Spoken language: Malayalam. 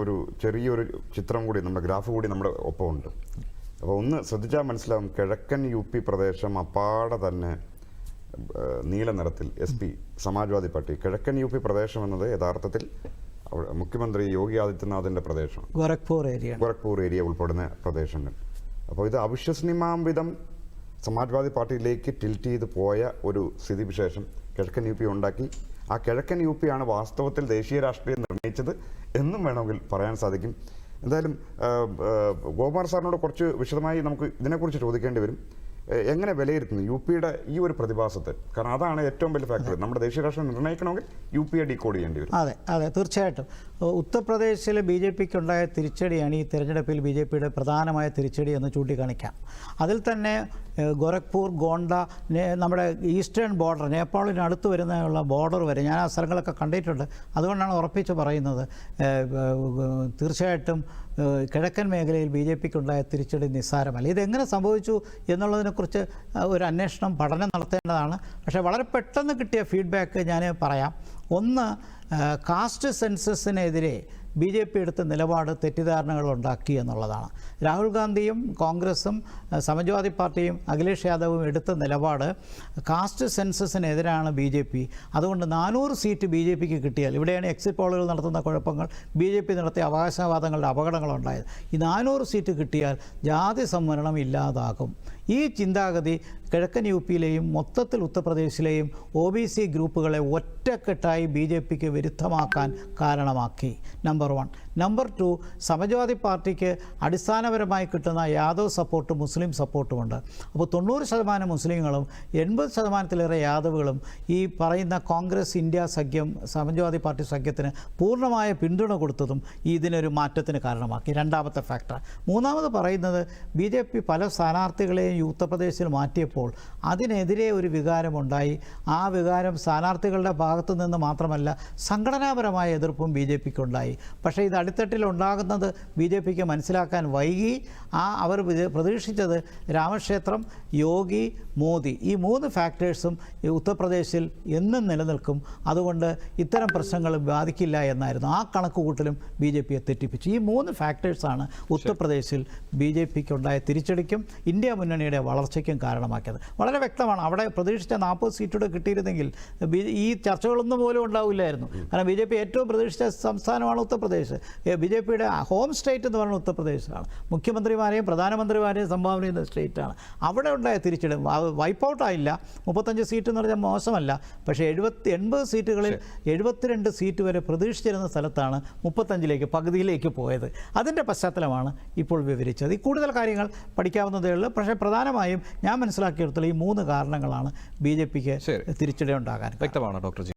ഒരു ചെറിയൊരു ചിത്രം കൂടി നമ്മുടെ ഗ്രാഫ് കൂടി നമ്മുടെ ഒപ്പമുണ്ട്. അപ്പോൾ ഒന്ന് ശ്രദ്ധിച്ചാൽ മനസ്സിലാവും കിഴക്കൻ യു പി പ്രദേശം അപ്പാടെ തന്നെ നീല നിറത്തിൽ എസ് പി സമാജ്വാദി പാർട്ടി. കിഴക്കൻ യു പി പ്രദേശം എന്നത് യഥാർത്ഥത്തിൽ മുഖ്യമന്ത്രി യോഗി ആദിത്യനാഥിന്റെ പ്രദേശം ഗോരഖ്പൂർ ഏരിയ. ഗോരഖ്പൂർ ഏരിയ ഉൾപ്പെടുന്ന പ്രദേശങ്ങൾ. അപ്പോൾ ഇത് അവിശ്വസനീയമാം വിധം സമാജ്വാദി പാർട്ടിയിലേക്ക് ടിൽറ്റ് ചെയ്ത് പോയ ഒരു സ്ഥിതിവിശേഷം കിഴക്കൻ യു പി ഉണ്ടാക്കി. ആ കിഴക്കൻ യു പി ആണ് വാസ്തവത്തിൽ ദേശീയ രാഷ്ട്രീയം നിർണയിച്ചത് എന്നും വേണമെങ്കിൽ പറയാൻ സാധിക്കും. എന്തായാലും ഗോകുമാർ സാറിനോട് കുറച്ച് വിശദമായി നമുക്ക് ഇതിനെക്കുറിച്ച് ചോദിക്കേണ്ടി വരും. എങ്ങനെ വിലയിരുത്തുന്നു? യു പിയുടെ ഈ ഒരു പ്രതിഭാസത്തെ? കാരണം അതാണ് ഏറ്റവും വലിയ ഫാക്ടർ നമ്മുടെ ദേശീയ രാഷ്ട്രം നിർണയിക്കണമെങ്കിൽ യു പിയെ ഡീകോഡ് ചെയ്യേണ്ടി വരും. അതെ അതെ തീർച്ചയായിട്ടും. ഉത്തർപ്രദേശിലെ ഉത്തർപ്രദേശിൽ ബി ജെ പിക്ക് ഉണ്ടായ തിരിച്ചടിയാണ് ഈ തെരഞ്ഞെടുപ്പിൽ ബി ജെ പിയുടെ പ്രധാനമായ തിരിച്ചടി എന്ന് ചൂണ്ടിക്കാണിക്കാം. അതിൽ തന്നെ ഗോരഖ്പൂർ ഗോണ്ട നമ്മുടെ ഈസ്റ്റേൺ ബോർഡർ നേപ്പാളിന് അടുത്ത് വരുന്നതിനുള്ള ബോർഡർ വരെ ഞാൻ ആ സ്ഥലങ്ങളൊക്കെ കണ്ടിട്ടുണ്ട്. അതുകൊണ്ടാണ് ഉറപ്പിച്ച് പറയുന്നത്. തീർച്ചയായിട്ടും കിഴക്കൻ മേഖലയിൽ ബി ജെ പിക്ക് ഉണ്ടായ തിരിച്ചടി നിസ്സാരമല്ല. ഇതെങ്ങനെ സംഭവിച്ചു എന്നുള്ളതിനെക്കുറിച്ച് ഏഹ്, ഒരു അന്വേഷണം പഠനം നടത്തേണ്ടതാണ്. പക്ഷേ വളരെ പെട്ടെന്ന് കിട്ടിയ ഫീഡ്ബാക്ക് ഞാൻ പറയാം. ഒന്ന് കാസ്റ്റ് സെൻസസിനെതിരെ ബി ജെ പി എടുത്ത നിലപാട് തെറ്റിദ്ധാരണകൾ ഉണ്ടാക്കി എന്നുള്ളതാണ്. രാഹുൽ ഗാന്ധിയും കോൺഗ്രസും സമാജ്വാദി പാർട്ടിയും അഖിലേഷ് യാദവും എടുത്ത നിലപാട് കാസ്റ്റ് സെൻസസിനെതിരാണ് ബി ജെ പി. അതുകൊണ്ട് നാനൂറ് സീറ്റ് ബി ജെ പിക്ക് കിട്ടിയാൽ ഇവിടെയാണ് എക്സിറ്റ് പോളുകൾ നടത്തുന്ന കുഴപ്പങ്ങൾ ബി ജെ പി നടത്തിയ അവകാശവാദങ്ങളുടെ അപകടങ്ങളുണ്ടായത്. ഈ നാനൂറ് സീറ്റ് കിട്ടിയാൽ ജാതി സംവരണം ഇല്ലാതാകും. ഈ ചിന്താഗതി കിഴക്കൻ യു പിയിലെയും മൊത്തത്തിൽ ഉത്തർപ്രദേശിലെയും ഒ ബി സി ഗ്രൂപ്പുകളെ ഒറ്റക്കെട്ടായി ബി ജെ പിക്ക് വിരുദ്ധമാക്കാൻ കാരണമാക്കി. Number one number two Samajwadi പാർട്ടിക്ക് അടിസ്ഥാനപരമായി കിട്ടുന്ന യാദവ് സപ്പോർട്ട് മുസ്ലിം സപ്പോർട്ടുമുണ്ട്. അപ്പോൾ തൊണ്ണൂറ് ശതമാനം മുസ്ലിങ്ങളും എൺപത് ശതമാനത്തിലേറെ യാദവുകളും ഈ പറയുന്ന കോൺഗ്രസ് ഇന്ത്യ സഖ്യം സമാജ്വാദി പാർട്ടി സഖ്യത്തിന് പൂർണമായ പിന്തുണ കൊടുത്തതും ഇതിനൊരു മാറ്റത്തിന് കാരണമാക്കി. രണ്ടാമത്തെ ഫാക്ടർ മൂന്നാമത് പറയുന്നത് ബി ജെ പി പല സ്ഥാനാർത്ഥികളെയും ഉത്തർപ്രദേശിൽ മാറ്റിയപ്പോൾ അതിനെതിരെ ഒരു വികാരമുണ്ടായി. ആ വികാരം സ്ഥാനാർത്ഥികളുടെ ഭാഗത്തു നിന്ന് മാത്രമല്ല സംഘടനാപരമായ എതിർപ്പും ബി ജെ പിക്ക് ഉണ്ടായി പക്ഷേ ഇത് അടിത്തട്ടിൽ ഉണ്ടാകുന്നത് ബി ജെ പിക്ക് മനസ്സിലാക്കാൻ വൈകി. ആ അവർ പ്രതീക്ഷിച്ചത് രാമക്ഷേത്രം യോഗി മോദി. ഈ മൂന്ന് ഫാക്ടേഴ്സും ഉത്തർപ്രദേശിൽ എന്നും നിലനിൽക്കും. അതുകൊണ്ട് ഇത്തരം പ്രശ്നങ്ങൾ ബാധിക്കില്ല എന്നായിരുന്നു. ആ കണക്കുകൂട്ടലും ബി ജെ പിയെ തെറ്റിപ്പിച്ചു. ഈ മൂന്ന് ഫാക്ടേഴ്സാണ് ഉത്തർപ്രദേശിൽ ബി ജെ പിക്ക് ഉണ്ടായ തിരിച്ചടിക്കും ഇന്ത്യ മുന്നണിയുടെ വളർച്ചയ്ക്കും കാരണമാക്കിയത്. വളരെ വ്യക്തമാണ്. അവിടെ പ്രതീക്ഷിച്ച നാൽപ്പത് സീറ്റൂടെ കിട്ടിയിരുന്നെങ്കിൽ ഈ ചർച്ചകളൊന്നും പോലും ഉണ്ടാവില്ലായിരുന്നു. കാരണം ബി ജെ പി ഏറ്റവും പ്രതീക്ഷിച്ച സംസ്ഥാനമാണ് ഉത്തർപ്രദേശ്. ബി ജെ പിയുടെ ഹോം സ്റ്റേറ്റ് എന്ന് പറയുന്ന ഉത്തർപ്രദേശാണ്. മുഖ്യമന്ത്രിമാരെയും പ്രധാനമന്ത്രിമാരെയും സംഭാവന ചെയ്യുന്ന സ്റ്റേറ്റാണ്. അവിടെ ഉണ്ടായ തിരിച്ചടി വൈപ്പ് ഔട്ട് ആയില്ല. മുപ്പത്തഞ്ച് സീറ്റ് എന്ന് പറഞ്ഞാൽ മോശമല്ല. പക്ഷേ എഴുപത്തി എൺപത് സീറ്റുകളിൽ എഴുപത്തിരണ്ട് സീറ്റ് വരെ പ്രതീക്ഷിച്ചിരുന്ന സ്ഥലത്താണ് മുപ്പത്തഞ്ചിലേക്ക് പകുതിയിലേക്ക് പോയത്. അതിന്റെ പശ്ചാത്തലമാണ് ഇപ്പോൾ വിവരിച്ചത്. ഈ കൂടുതൽ കാര്യങ്ങൾ പഠിക്കാവുന്നതേ ഉള്ളൂ. പക്ഷേ പ്രധാനമായും ഞാൻ മനസ്സിലാക്കിയെടുത്തോളം ഈ മൂന്ന് കാരണങ്ങളാണ് ബി ജെ പിക്ക് തിരിച്ചടി ഉണ്ടാകാൻ വ്യക്തമാണ് ഡോക്ടർ ജി.